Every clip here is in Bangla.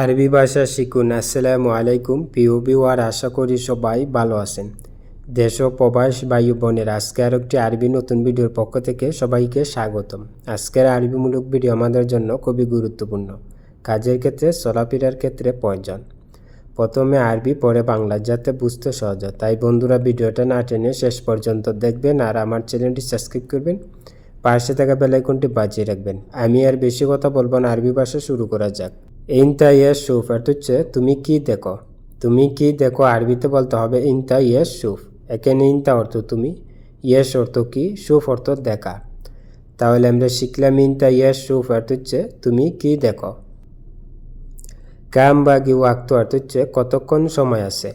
আরবি ভাষা শিখুন। আসসালামু আলাইকুম, প্রিয় বিওয়ার আশা করি সবাই ভালো আছেন। দেশ ও প্রবাস বায়ু বোনের, আজকে আর একটি আরবি নতুন ভিডিওর পক্ষ থেকে সবাইকে স্বাগতম। আজকের আরবিমূলক ভিডিও আমাদের জন্য খুবই গুরুত্বপূর্ণ। কাজের ক্ষেত্রে, চলাফেরার ক্ষেত্রে প্রয়োজন। প্রথমে আরবি, পরে বাংলা, যাতে বুঝতে সহজ তাই বন্ধুরা, ভিডিওটা না টেনে শেষ পর্যন্ত দেখবেন আর আমার চ্যানেলটি সাবস্ক্রাইব করবেন। পাশে থাকা বেলাইকনটি বাজিয়ে রাখবেন। আমি আর বেশি কথা বলব না, আরবি ভাষা শুরু করা যাক। ইনতা ইয়েস সুফ এটা হচ্ছে, তুমি কি দেখো? তুমি কি দেখো আরবিতে বলতে হবে ইনতা ইয়েস সুফ এখানে ইনতা অর্থ তুমি ইয়েস অর্থ কি সুফ অর্থ দেখা। তাহলে আমরা শিখলাম ইনতা ইয়েস সুফ অর্থ হচ্ছে, তুমি কি দেখো? কাম বাগি ওয়াক্ত অর্থ হচ্ছে কতক্ষণ সময় আছে।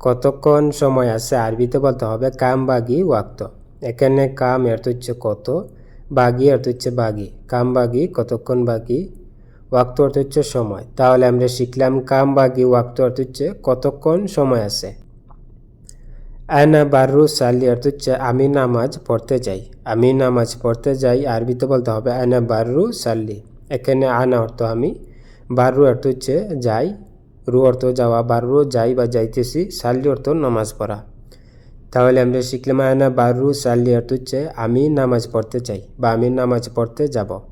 কতক্ষণ সময় আছে আরবিতে বলতে হবে কাম বাগি ওয়াক্ত। এখানে কাম অর্থ হচ্ছে কত, বাগি অর্থ হচ্ছে বাগি। কাম বাগি কতক্ষণ বাগি? ওয়াক্ত অর্থ হচ্ছে সময়। তাহলে আমরা শিখলাম কাম বাগি ওয়াক্ত অর্থ হচ্ছে কতক্ষণ সময় আছে। আয়না বারু সালি অর্থ হচ্ছে আমি নামাজ পড়তে যাই। আমি নামাজ পড়তে যাই, আরবিতে বলতে হবে আয়না বারু সাল্লি। এখানে আনা অর্থ আমি, বারু অর্থ হচ্ছে যাই, রু অর্থ যাওয়া, বারু যাই বা যাইতেছি, সাল্লি অর্থ নামাজ পড়া। তাহলে আমরা শিখলাম আয়না বারু সাল্লি অর্থ হচ্ছে আমি নামাজ পড়তে চাই বা আমি নামাজ পড়তে যাব।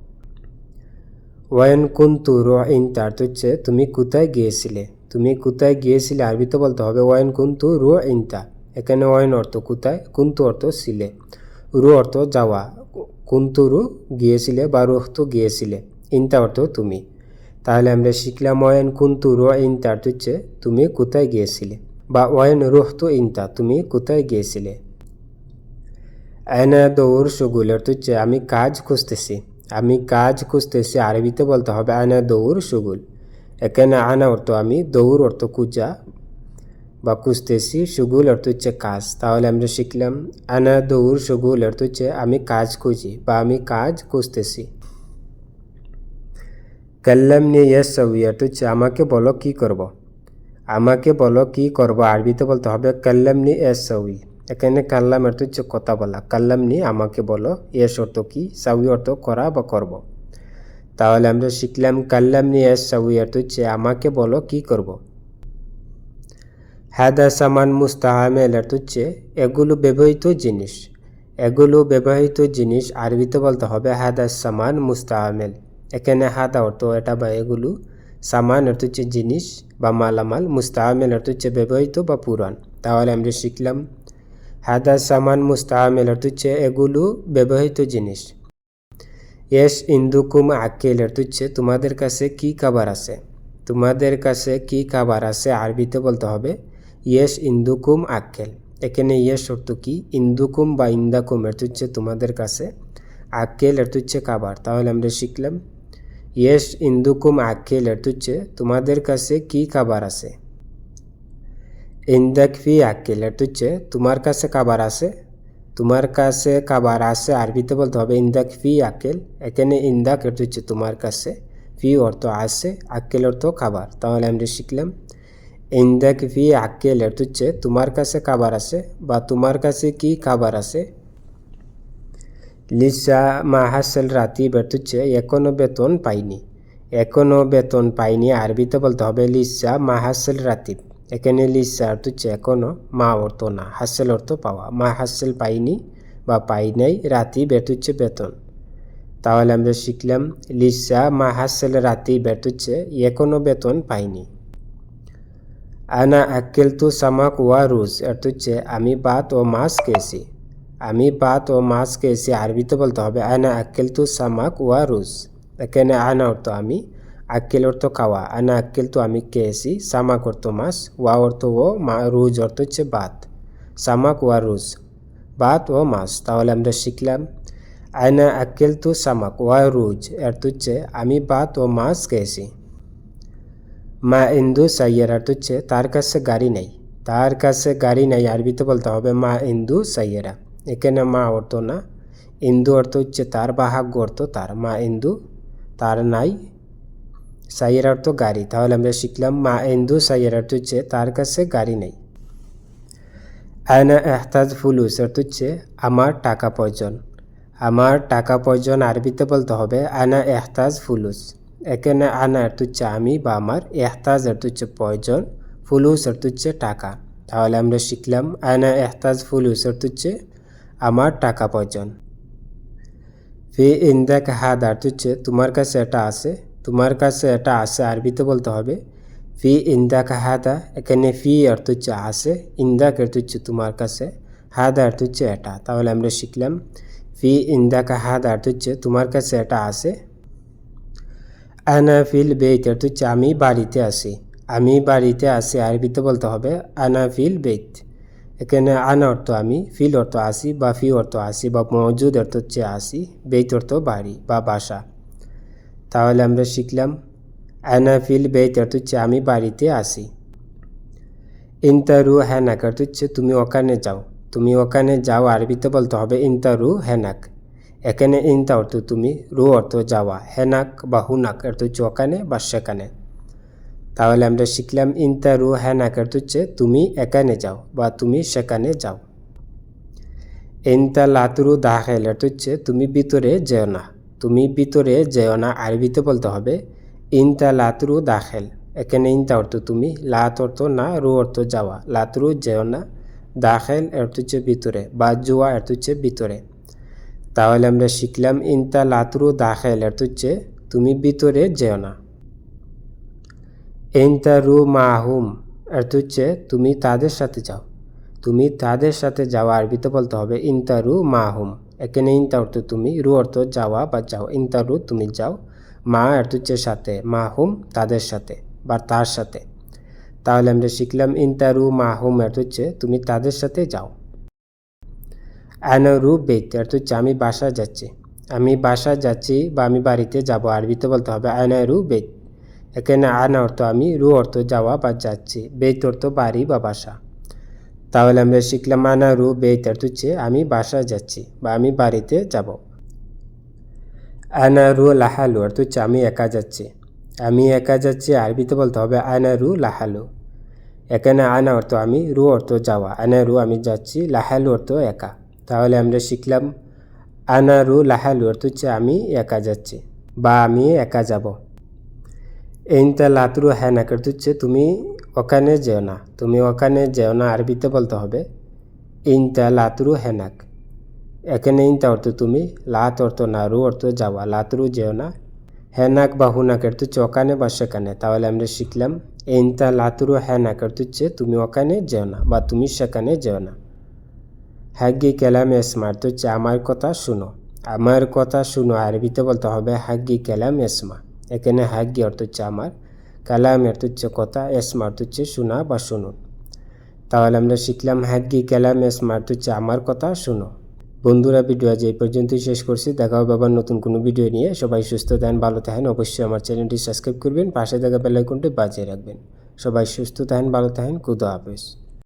ওয়ান কুন্তু রো ইনতা অর্থ হচ্ছে তুমি কোথায় গিয়েছিলে? তুমি কোথায় গিয়েছিলে? আরবিতে বলতে হবে ওয়ান কুন্তু রো ইনতা এখানে ওয়াইন অর্থ কোথায়? কুন্তু অর্থ ছিলে। রু অর্থ যাওয়া। কুন্তু রু গিয়েছিলে বা রু অর্থ গিয়েছিলে। ইনতা অর্থ তুমি। তাহলে আমরা শিখলাম ওয়ান কুন্তু রো ইনতা অর্থ হচ্ছে তুমি কোথায় গিয়েছিলে? বা ওয়ান রুহ তো ইনতা তুমি কোথায় গিয়েছিলে? আয়না দৌড় সুগুল অর্থ হচ্ছে আমি কাজ খুঁজতেছি। আমি কাজ খুঁজতেছি আরবিতে বলতে হবে, আনা দৌড় সুগুল। এখানে আনা অর্থ আমি দৌড় অর্থ কুজা বা খুঁজতেছি, সুগুল অর্থ হচ্ছে কাজ। তাহলে আমরা শিখলাম, আনা দৌড় সুগুল অর্থ হচ্ছে আমি কাজ খুঁজি বা আমি কাজ খুঁজতেছি। কাল্লাম নিয়ে ইয়েস সবই অর্থ হচ্ছে, আমাকে বলো কি করব। আমাকে বলো কি করব? আরবিতে বলতে হবে, কাল্লাম নি এস সউই এখানে কাল্লাম অর্থ হচ্ছে কথা বলা। কাল্লাম নি আমাকে বলো এস অর্থ কি? সাউই অর্থ করা বা করব। তাহলে আমরা শিখলাম, কাল্লাম নিয়ে এস সাউই অর্থ হচ্ছে আমাকে বলো কি করব। হাদা সামান মুস্তাহামেল অর্থ হচ্ছে এগুলো ব্যবহৃত জিনিস। এগুলো ব্যবহৃত জিনিস আরবিতে বলতে হবে হাদা সামান মুস্তাহামেল। এখানে হাদা অর্থ এটা বা এগুলো, সামান অর্থ হচ্ছে জিনিস বা মালামাল, মুস্তাহামেল অর্থ হচ্ছে ব্যবহৃত বা পুরাণ। তাহলে আমরা শিখলাম হাদা সামান মুস্তাহামেল অর্থ হচ্ছে এগুলো ব্যবহৃত জিনিস। এস ইন্দুকুম আকেল অর্থ হচ্ছে তোমাদের কাছে কি খাবার আছে? তোমাদের কাছে কি খাবার আছে আরবিতে বলতে হবে? ইয়েস ইন্দুকুম আক্কেল এখানে ইয়েস অর্থ কি? ইন্দুকুম বা ইন্দাকুম অর্থ হচ্ছে তোমাদের কাছে আক্কেল অর্থ হচ্ছে খাবার। তাহলে আমরা শিখলাম। ইয়েস ইন্দুকুম আক্কেল অর্থ হচ্ছে তোমাদের কাছে কি খাবার আছে? ইন্দাক ফি আক্কেল অর্থ হচ্ছে তোমার কাছে কাবার আছে? তোমার কাছে কাবার আছে, আরবিতে বলতে হবে ইন্দাক ফি আক্কেল এখানে ইন্দাক অর্থ হচ্ছে তোমার কাছে। ফি অর্থ আছে আক্কেল অর্থ খাবার তাহলে আমরা শিখলাম। ইন্দাক ফি আক্কেল অর্থ হচ্ছে তোমার কাছে খাবার আছে বা তোমার কাছে কি খাবার আছে? লিসা মাহাসেল রাতি অর্থ হচ্ছে এখনও বেতন পাইনি। এখনও বেতন পাইনি, আরবিতে বলতে হবে লিসা মাহাসেল রাতিব। এখানে লিসা হচ্ছে এখনও মা অর্থ না, হাসেল অর্থ পাওয়া। মা হাসেল পাইনি বা পাই নাই রাতি বেত হচ্ছে বেতন। তাহলে আমরা শিখলাম, লিসা মা হাসেল রাতি বেত হচ্ছে এখনও বেতন পাইনি। আনা আক্কেল তু সামাক ওয়া রুজ, অর্থ হচ্ছে, আমি ভাত ও মাছ খেয়েছি। আমি ভাত ও মাছ খেয়েছি, আরবিতে বলতে হবে, আনা আক্কেল তু সামাক ওয়া রুজ। এখানে আনা অর্থ, আমি আক্কেল অর্থ খাওয়া আনা আক্কেল তো আমি খেয়েছি সামাক অর্থ মাছ, ওয়া অর্থ ও মা, রুজ অর্থ হচ্ছে ভাত সামাক ওয়া রুজ ভাত ও মাছ, তাহলে আমরা শিখলাম। আয়না আক্কেল তু সামাক, ওয়া রুজ অর্থ হচ্ছে আমি ভাত ও মাছ খেয়েছি মা ইন্দু সাইয়ার অর্থ হচ্ছে তার কাছে গাড়ি নেই। তার কাছে গাড়ি নেই, আরবিতে বলতে হবে মা ইন্দু সাইয়েরা। এখানে মা অর্থ না, ইন্দু অর্থ হচ্ছে তার বাহাগ্য অর্থ তার, মা ইন্দু তার নাই সাইয়ের অর্থ গাড়ি। তাহলে আমরা শিখলাম মা ইন্দু সাইয়ের অর্থ হচ্ছে তার কাছে গাড়ি নেই। আয়না এহতাজ ফুলুস, অর্থ হচ্ছে আমার টাকা প্রয়োজন। আমার টাকা প্রয়োজন আরবিতে বলতে হবে আয়না এহতাজ ফুলুস। এখানে আনা এর হচ্ছে আমি বা আমার, এহতাজ এর হচ্ছে প্রয়োজন, ফুলুস এর হচ্ছে টাকা। তাহলে আমরা শিখলাম আনা এহতাজ ফুলুস এর হচ্ছে আমার টাকা প্রয়োজন। ফি ইন্দাক হাদ আর হচ্ছে তোমার কাছে এটা আছে তোমার কাছে এটা আছে আরবিতে বলতে হবে। ফি ইন্দাক হাদা, এখানে ফি অর্থ হচ্ছে আছে, ইন্দাক অর্থ হচ্ছে তোমার কাছে, হাদা অর্থ হচ্ছে এটা। তাহলে আমরা শিখলাম, ফি ইন্দা ইন্দাক হাদা অর্থ হচ্ছে তোমার কাছে এটা আছে। আনা ফিল বেইত অর্থ হচ্ছে আমি বাড়িতে আছি। আমি বাড়িতে আছি আরবিতে বলতে হবে, আনা ফিল বেইত। এখানে আনা অর্থ আমি, ফিল অর্থ আসি বা ফি অর্থ আসি বা মজুদ অর্থ হচ্ছে আসি, বেইত অর্থ বাড়ি বা বাসা। তাহলে আমরা শিখলাম আনা ফিল বেইত অর্থ হচ্ছে আমি বাড়িতে আসি ইন্তারু হ্যানাক অর্থ হচ্ছে তুমি ওখানে যাও। তুমি ওখানে যাও, আরবিতে বলতে হবে ইন্তারু হ্যানাক এখানে ইন্তা অর্থ তুমি, রু অর্থ যাওয়া। হেনাক বা হুনাক অর্থ হচ্ছে ওখানে বা সেখানে। তাহলে আমরা শিখলাম ইন্তা রু হ্যানাক অর্থ হচ্ছে তুমি এখানে যাও বা তুমি সেখানে যাও। ইন্তা লাতুরু দাখেল অর্থ হচ্ছে, তুমি ভিতরে যেও না। তুমি ভিতরে যেও না, আরবিতে বলতে হবে। ইনতা লাতুরু দাখেল। এখানে ইনতা অর্থ তুমি, লাত অর্থ না, রু অর্থ যাওয়া। লাতুরু যেও না, দাখেল অর্থ হচ্ছে ভিতরে বা জুয়া অর্থ হচ্ছে ভিতরে। তাহলে আমরা শিখলাম ইনতা লাতুরু দাখেল অর্থ হচ্ছে তুমি ভিতরে যেও না। ইনতা রু মাহুম অর্থ হচ্ছে তুমি তাদের সাথে যাও। তুমি তাদের সাথে যাওয়া আরবিতে বলতে হবে ইন্তারু মাহুম। এখানে ইন্তা অর্থ তুমি রু অর্থ যাওয়া বা যাও ইন্তারু তুমি যাও। মা অর্থ হচ্ছে সাথে, মা হুম তাদের সাথে বা তার সাথে। তাহলে আমরা শিখলাম ইন্তারু মাহুম অর্থ হচ্ছে তুমি তাদের সাথে যাও। আনারু বেত অর্থ হচ্ছে আমি বাসা যাচ্ছি। আমি বাসা যাচ্ছি বা আমি বাড়িতে যাব, আরবিতে বলতে হবে আনারু বেত। এখানে আনা অর্থ আমি রু অর্থ যাওয়া বা যাচ্ছি, বেত অর্থ বাড়ি বা বাসা। তাহলে আমরা শিখলাম আনা রু অর্থ হচ্ছে আমি বাসায় যাচ্ছি বা আমি বাড়িতে যাব। আনা রু লাহালু অর্থ হচ্ছে আমি একা যাচ্ছি। আমি একা যাচ্ছি, আরবিতে বলতে হবে আনা রু লাহালু। এখানে আনা অর্থ আমি, রু অর্থ যাওয়া। আনা রু আমি যাচ্ছি, লাহালু অর্থ একা। তাহলে আমরা শিখলাম আনা রু লাহালু অর্থ হচ্ছে আমি একা যাচ্ছি বা আমি একা যাব। এইনতা লাতুরু হ্যানাক অর্থ হচ্ছে তুমি ওখানে যেও না। তুমি ওখানে যেও না আরবিতে বলতে হবে, ইনতা লাতুরু হেনাক। এখানে ইনতা অর্থ তুমি, লাত অর্থ না রু অর্থ যাওয়া। লাতুরু যেও না, হেনাক বা হুনাক অর্থ হচ্ছে ওখানে বা সেখানে। তাহলে আমরা শিখলাম, ইনতা লাতুরু হ্যানাক অর্থ হচ্ছে, তুমি ওখানে যেও না বা তুমি সেখানে যেও না। হাগ্গি কেলাম এসমা অর্থ হচ্ছে, আমার কথা শুনো। আমার কথা শুনো আরবিতে বলতে হবে, হাগ্গি কেলাম এসমা এখানে হাগ্গি অর্থ হচ্ছে, আমার। কালাম অর্থ হচ্ছে কথা এসমার হচ্ছে শোনা বা শুনুন তাহলে আমরা শিখলাম হ্যাগি কালাম এসমার হচ্ছে আমার কথা শুনো। বন্ধুরা ভিডিও আজ এই পর্যন্তই শেষ করছি। দেখা হবে আবার নতুন কোনো ভিডিও নিয়ে। সবাই সুস্থ থাকেন, ভালো থাকেন। অবশ্যই আমার চ্যানেলটি সাবস্ক্রাইব করবেন। পাশে থাকা বেলাইকনটি বাজিয়ে রাখবেন। সবাই সুস্থ থাকেন, ভালো থাকেন। খুদা হাফেজ।